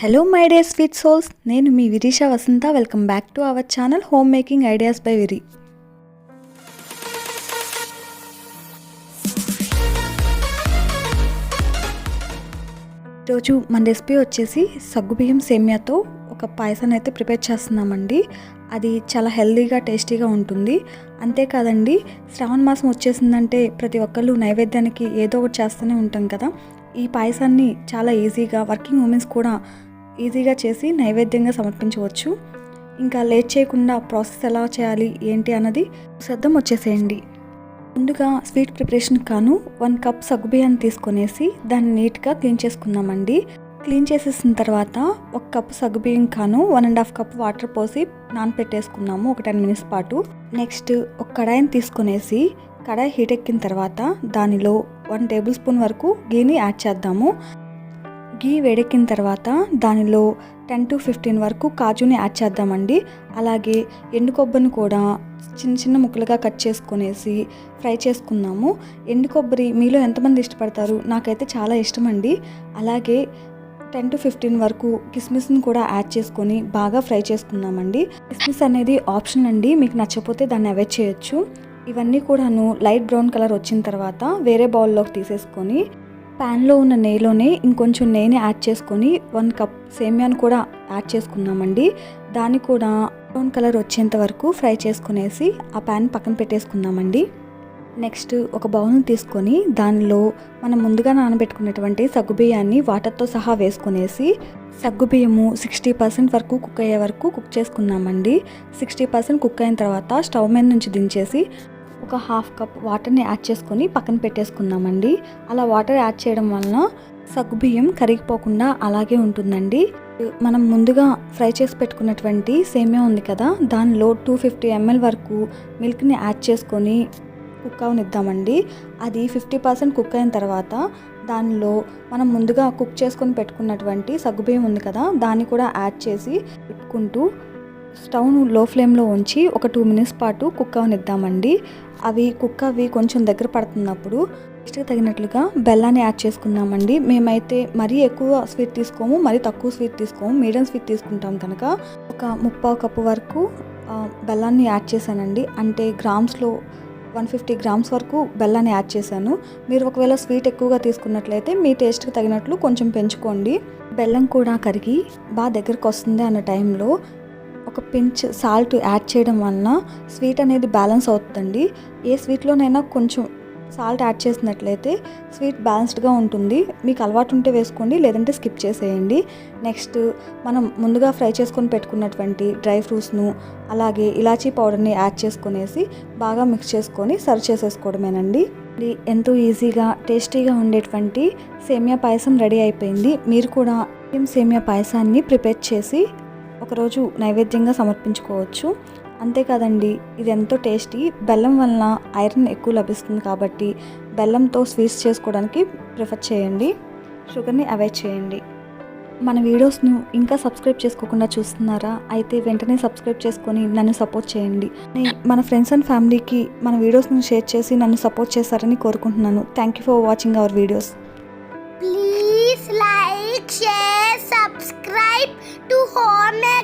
Hello my dear sweet souls నేను మీ Virisha Vasantha. Welcome back to our channel home making ideas by Viri ఈరోజు మన recipe వచ్చేసి సగ్గుబియ్యం సేమియాతో ఒక పాయసాన్ని అయితే ప్రిపేర్ చేస్తున్నామండి. అది చాలా హెల్దీగా టేస్టీగా ఉంటుంది. అంతేకాదండి శ్రావణ మాసం వచ్చేసిందంటే ప్రతి ఒక్కళ్ళు నైవేద్యానికి ఏదో ఒకటి చేస్తూనే ఉంటాం కదా. ఈ పాయసాన్ని చాలా ఈజీగా వర్కింగ్ ఉమెన్స్ కూడా ఈజీగా చేసి నైవేద్యంగా సమర్పించవచ్చు. ఇంకా లేట్ చేయకుండా ప్రాసెస్ ఎలా చేయాలి ఏంటి అన్నది శ్రద్ధం వచ్చేసేయండి ముందుగా స్వీట్ ప్రిపరేషన్ కాను వన్ కప్ సగ్గుబియ్యాన్ని తీసుకొనేసి దాన్ని నీట్గా క్లీన్ చేసుకుందామండి. క్లీన్ చేసేసిన తర్వాత ఒక కప్ సగ్గుబియ్యం కాను one and half cup water పోసి నానపెట్టేసుకున్నాము ఒక టెన్ మినిట్స్ పాటు. నెక్స్ట్ ఒక కడాయిని తీసుకొనేసి కడాయి హీట్ ఎక్కిన తర్వాత దానిలో వన్ టేబుల్ స్పూన్ వరకు గీని యాడ్ చేద్దాము. గీ వేడెక్కిన తర్వాత దానిలో టెన్ టు ఫిఫ్టీన్ వరకు కాజుని యాడ్ చేద్దామండి. అలాగే ఎండు కొబ్బరిని కూడా చిన్న చిన్న ముక్కలుగా కట్ చేసుకునేసి ఫ్రై చేసుకుందాము. ఎండు కొబ్బరి మీలో ఎంతమంది ఇష్టపడతారు? నాకైతే చాలా ఇష్టం అండి అలాగే టెన్ టు ఫిఫ్టీన్ వరకు కిస్మిస్ని కూడా యాడ్ చేసుకొని బాగా ఫ్రై చేసుకుందామండి. కిస్మిస్ అనేది ఆప్షన్ అండి. మీకు నచ్చకపోతే దాన్ని అవాయిడ్ చేయొచ్చు. ఇవన్నీ కూడాను లైట్ బ్రౌన్ కలర్ వచ్చిన తర్వాత వేరే బౌల్లోకి తీసేసుకొని ప్యాన్లో ఉన్న నెయ్యిలోనే ఇంకొంచెం నెయ్యిని యాడ్ చేసుకొని వన్ కప్ సేమియాను కూడా యాడ్ చేసుకున్నామండి. దాన్ని కూడా బ్రౌన్ కలర్ వచ్చేంత వరకు ఫ్రై చేసుకునేసి ఆ ప్యాన్ పక్కన పెట్టేసుకుందామండి. నెక్స్ట్ ఒక బౌల్ని తీసుకొని దానిలో మనం ముందుగా నానబెట్టుకున్నటువంటి సగ్గుబియ్యాన్ని వాటర్తో సహా వేసుకునేసి సగ్గుబియ్యము సిక్స్టీ పర్సెంట్ వరకు కుక్ అయ్యే వరకు కుక్ చేసుకున్నామండి సిక్స్టీ పర్సెంట్ కుక్ అయిన తర్వాత స్టవ్ మీద నుంచి దించేసి ఒక హాఫ్ కప్ వాటర్ని యాడ్ చేసుకొని పక్కన పెట్టేసుకుందామండి. అలా వాటర్ యాడ్ చేయడం వలన సగ్గుబియ్యం కరిగిపోకుండా అలాగే ఉంటుందండి. మనం ముందుగా ఫ్రై చేసి పెట్టుకున్నటువంటి సేమియా ఉంది కదా దానిలో టూ ఫిఫ్టీ ఎంఎల్ వరకు మిల్క్ని యాడ్ చేసుకొని కుక్ అవనిద్దామండి. అది ఫిఫ్టీ పర్సెంట్ కుక్ అయిన తర్వాత దానిలో మనం ముందుగా కుక్ చేసుకొని పెట్టుకున్నటువంటి సగ్గుబియ్యం ఉంది కదా దాన్ని కూడా యాడ్ చేసి పెట్టుకుంటూ స్టవ్ను లో ఫ్లేమ్లో ఉంచి ఒక టూ మినిట్స్ పాటు కుక్ అవనిద్దామండి అవి కుక్ అవి కొంచెం దగ్గర పడుతున్నప్పుడు టేస్ట్కి తగినట్లుగా బెల్లాన్ని యాడ్ చేసుకున్నామండి మేమైతే మరీ ఎక్కువ స్వీట్ తీసుకోము మరీ తక్కువ స్వీట్ తీసుకోము మీడియం స్వీట్ తీసుకుంటాం కనుక. ఒక ముప్పావు కప్పు వరకు బెల్లాన్ని యాడ్ చేశానండి. అంటే గ్రామ్స్లో వన్ ఫిఫ్టీ గ్రామ్స్ వరకు బెల్లాన్ని యాడ్ చేశాను. మీరు ఒకవేళ స్వీట్ ఎక్కువగా తీసుకున్నట్లయితే మీ టేస్ట్కి తగినట్లు కొంచెం పెంచుకోండి. బెల్లం కూడా కరిగి బాగా దగ్గరకు వస్తుంది అన్న టైంలో ఒక పించ్ సాల్ట్ యాడ్ చేయడం వలన స్వీట్ అనేది బ్యాలెన్స్ అవుతుందండి. ఏ స్వీట్లోనైనా కొంచెం సాల్ట్ యాడ్ చేసినట్లయితే స్వీట్ బ్యాలెన్స్డ్గా ఉంటుంది. మీకు అలవాటు ఉంటే వేసుకోండి లేదంటే స్కిప్ చేసేయండి. నెక్స్ట్ మనం ముందుగా ఫ్రై చేసుకొని పెట్టుకున్నటువంటి డ్రై ఫ్రూట్స్ను అలాగే ఇలాచీ పౌడర్ని యాడ్ చేసుకునేసి బాగా మిక్స్ చేసుకొని సర్వ్ చేసేసుకోవడమేనండి. ఇది ఎంతో ఈజీగా టేస్టీగా ఉండేటువంటి సేమియా పాయసం రెడీ అయిపోయింది. మీరు కూడా సేమియా పాయసాన్ని ప్రిపేర్ చేసి ఒకరోజు నైవేద్యంగా సమర్పించుకోవచ్చు. అంతేకాదండి ఇది ఎంతో టేస్టీ. బెల్లం వలన ఐరన్ ఎక్కువ లభిస్తుంది కాబట్టి బెల్లంతో స్వీట్స్ చేసుకోవడానికి ప్రిఫర్ చేయండి. షుగర్ని అవాయిడ్ చేయండి. మన వీడియోస్ను ఇంకా సబ్స్క్రైబ్ చేసుకోకుండా చూస్తున్నారా? అయితే వెంటనే సబ్స్క్రైబ్ చేసుకొని నన్ను సపోర్ట్ చేయండి. మన ఫ్రెండ్స్ అండ్ ఫ్యామిలీకి మన వీడియోస్ను షేర్ చేసి నన్ను సపోర్ట్ చేస్తారని కోరుకుంటున్నాను. Thank you for watching our videos. Please like share subscribe to Home Amen.